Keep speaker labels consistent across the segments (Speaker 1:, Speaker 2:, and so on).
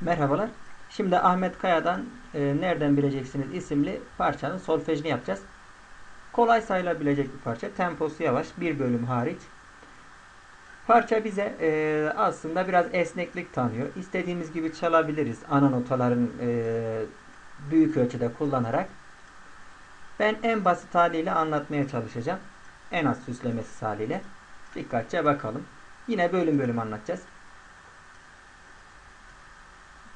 Speaker 1: Merhabalar. Şimdi Ahmet Kaya'dan e, Nereden Bileceksiniz isimli parçanın solfejini yapacağız. Kolay sayılabilecek bir parça. Temposu yavaş. Bir bölüm hariç. Parça bize e, aslında biraz esneklik tanıyor. İstediğimiz gibi çalabiliriz. Ana notaların e, büyük ölçüde kullanarak. Ben en basit haliyle anlatmaya çalışacağım. En az süslemesi haliyle. Dikkatçe bakalım. Yine bölüm bölüm anlatacağız.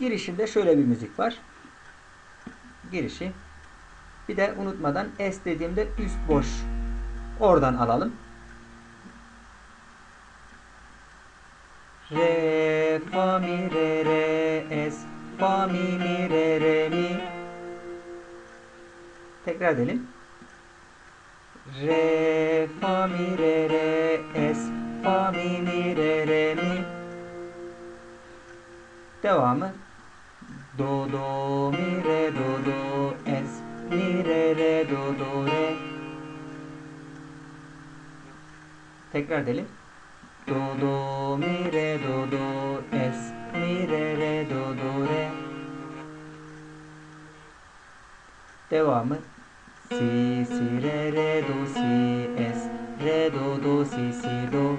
Speaker 1: Girişinde şöyle bir müzik var. Girişi. Bir de unutmadan S dediğimde üst boş. Oradan alalım. Re, fa, mi, re, re, S, fa, mi, mi, re, re, mi. Tekrar edelim. Re, fa, mi, re, re, S, fa, mi, mi, re, re, mi. Devamı. Do, do, mi, re, do, do, S, mi, re, re, do, do, re. Tekrar edelim. Do, do, mi, re, do, do, S, mi, re, re, do, do, re. Devamı. Si, si, re, re, do, si, S, re, do, do, si, si, do.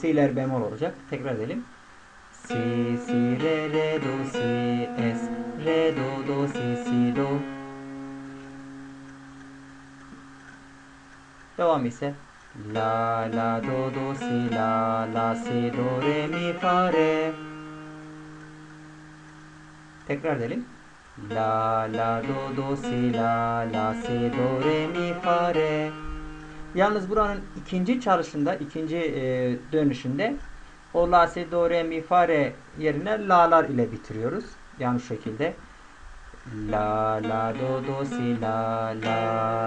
Speaker 1: Si'ler bemol olacak. Tekrar edelim. Si, si, re, re, do, si, Devam ise La, la, do, do, si, la, la, si, do, re, mi, fa, re. Tekrar edelim. La, la, do, do, si, la, la, si, do, re, mi, fa, re. Yalnız buranın ikinci çalışında, ikinci e, dönüşünde o la, si, do, re, mi, fa, re yerine la'lar ile bitiriyoruz. Yani şu şekilde. La, la, do, do, si, la, la,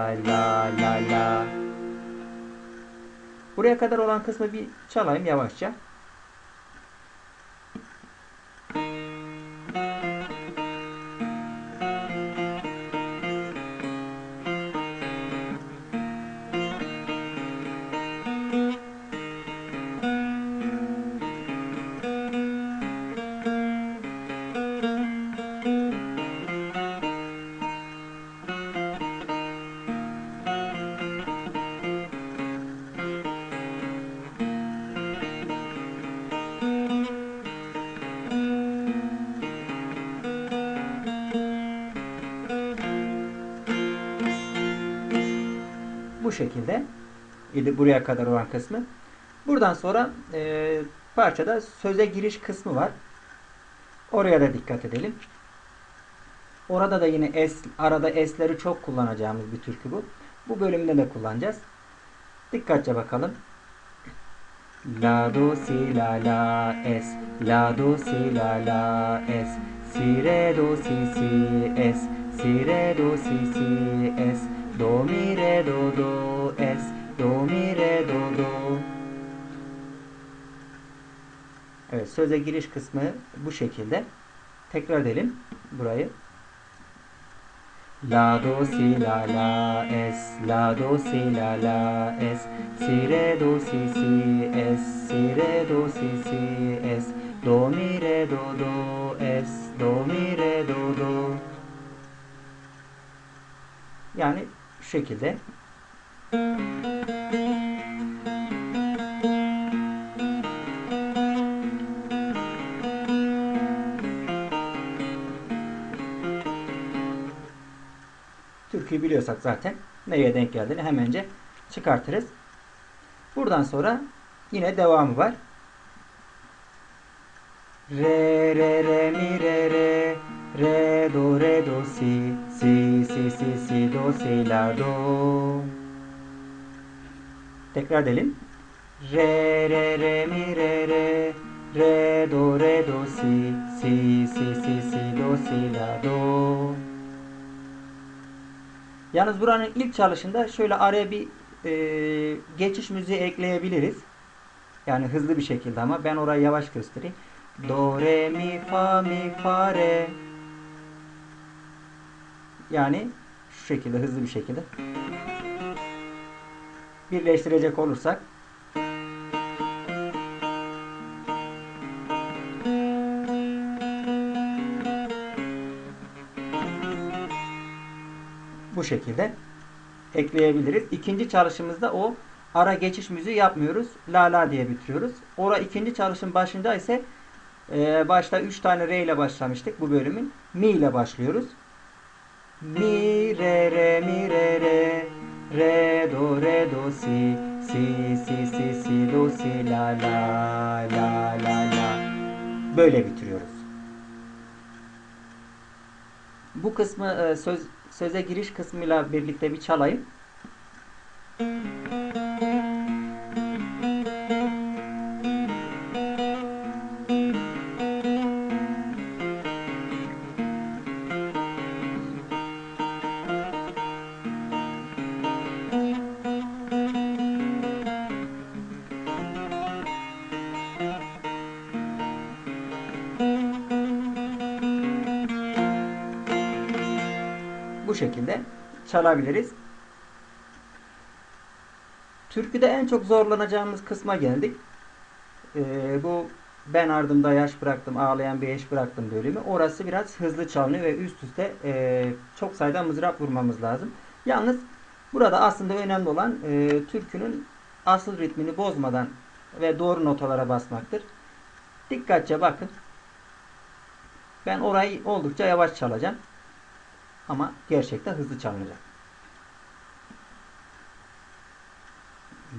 Speaker 1: Buraya kadar olan kısmı bir çalayım yavaşça. Şekilde idi buraya kadar olan kısmı. Buradan sonra e, parçada söze giriş kısmı var. Oraya da dikkat edelim. Orada da yine S, arada S'leri çok kullanacağımız bir türkü bu. Bu bölümde de kullanacağız. Dikkatçe bakalım. La do si la la s la do si la la s si re do si si s si re do si si s do mi re do do s do mi re do do. Evet söze giriş kısmı bu şekilde. Tekrar edelim burayı. La do si la la s la do si la la s si re do si si s si re do si si s do mi re do do s do mi re do do. Yani şu şekilde Türküyü biliyorsak zaten nereye denk geldiğini hemence çıkartırız. Buradan sonra yine devamı var. Re re re mi re re re do re do si si si si si do si la do. Tekrar edelim. Re re re mi re re re do re do si si si si si do si la do. Yalnız buranın ilk çalışında şöyle araya bir e, geçiş müziği ekleyebiliriz. Yani hızlı bir şekilde ama ben orayı yavaş göstereyim. Do, re, mi, fa, mi, fa, re. Yani şu şekilde hızlı bir şekilde birleştirecek olursak bu şekilde ekleyebiliriz. İkinci çalışımızda o ara geçiş müziği yapmıyoruz. La la diye bitiriyoruz. Ora ikinci çalışım başında ise e, başta 3 tane re ile başlamıştık bu bölümün. Mi ile başlıyoruz. Mi re re mi re re re do re do si si si si si do si la la la la la böyle bitiriyoruz. Bu kısmı e, söz söze giriş kısmıyla birlikte bir çalayım. Bu şekilde çalabiliriz. Türküde en çok zorlanacağımız kısma geldik. Ee, bu ben ardımda yaş bıraktım, ağlayan bir eş bıraktım bölümü. Orası biraz hızlı çalınıyor ve üst üste e, çok sayıda mızrap vurmamız lazım. Yalnız burada aslında önemli olan e, türkünün asıl ritmini bozmadan ve doğru notalara basmaktır. Dikkatçe bakın. Ben orayı oldukça yavaş çalacağım. Ama gerçekten hızlı çalınacak.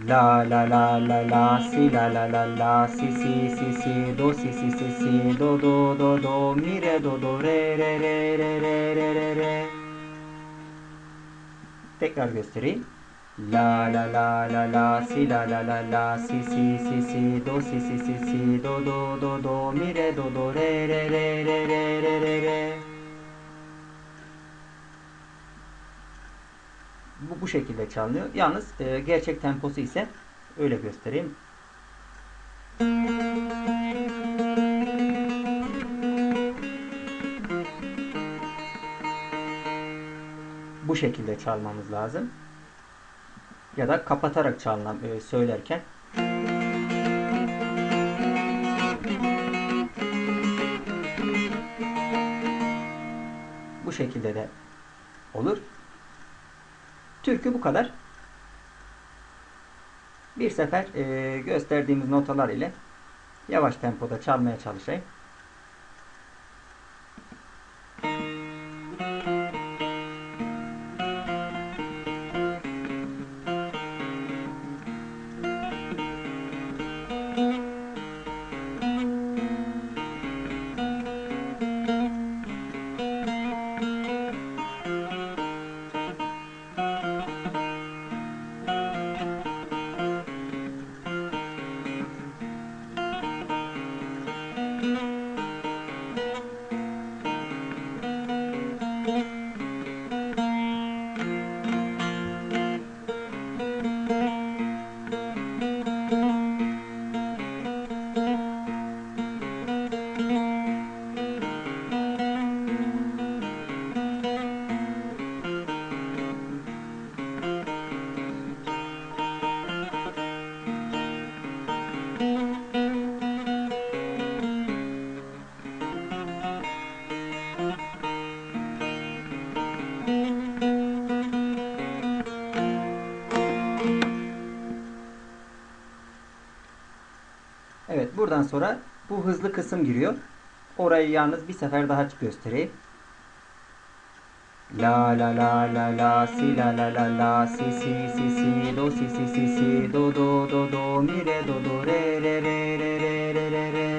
Speaker 1: La la la la la si la la la la si si si si do si si si si do do do do mi re do do re re re re re re re re Tekrar göstereyim. La la la la la si la la la la si si si si do si si si si do do do do mi re do do re re re re re re re re Bu, şekilde çalınıyor. Yalnız e, gerçek temposu ise öyle göstereyim. Bu şekilde çalmamız lazım. Ya da kapatarak çalınam e, söylerken. Bu şekilde de olur. Türkü bu kadar. Bir sefer e, gösterdiğimiz notalar ile yavaş tempoda çalmaya çalışayım. Buradan sonra bu hızlı kısım giriyor. Orayı yalnız bir sefer daha göstereyim. La la la la la si la la la la si si si si do si si si si do do do do mi re do do re re re re re re re re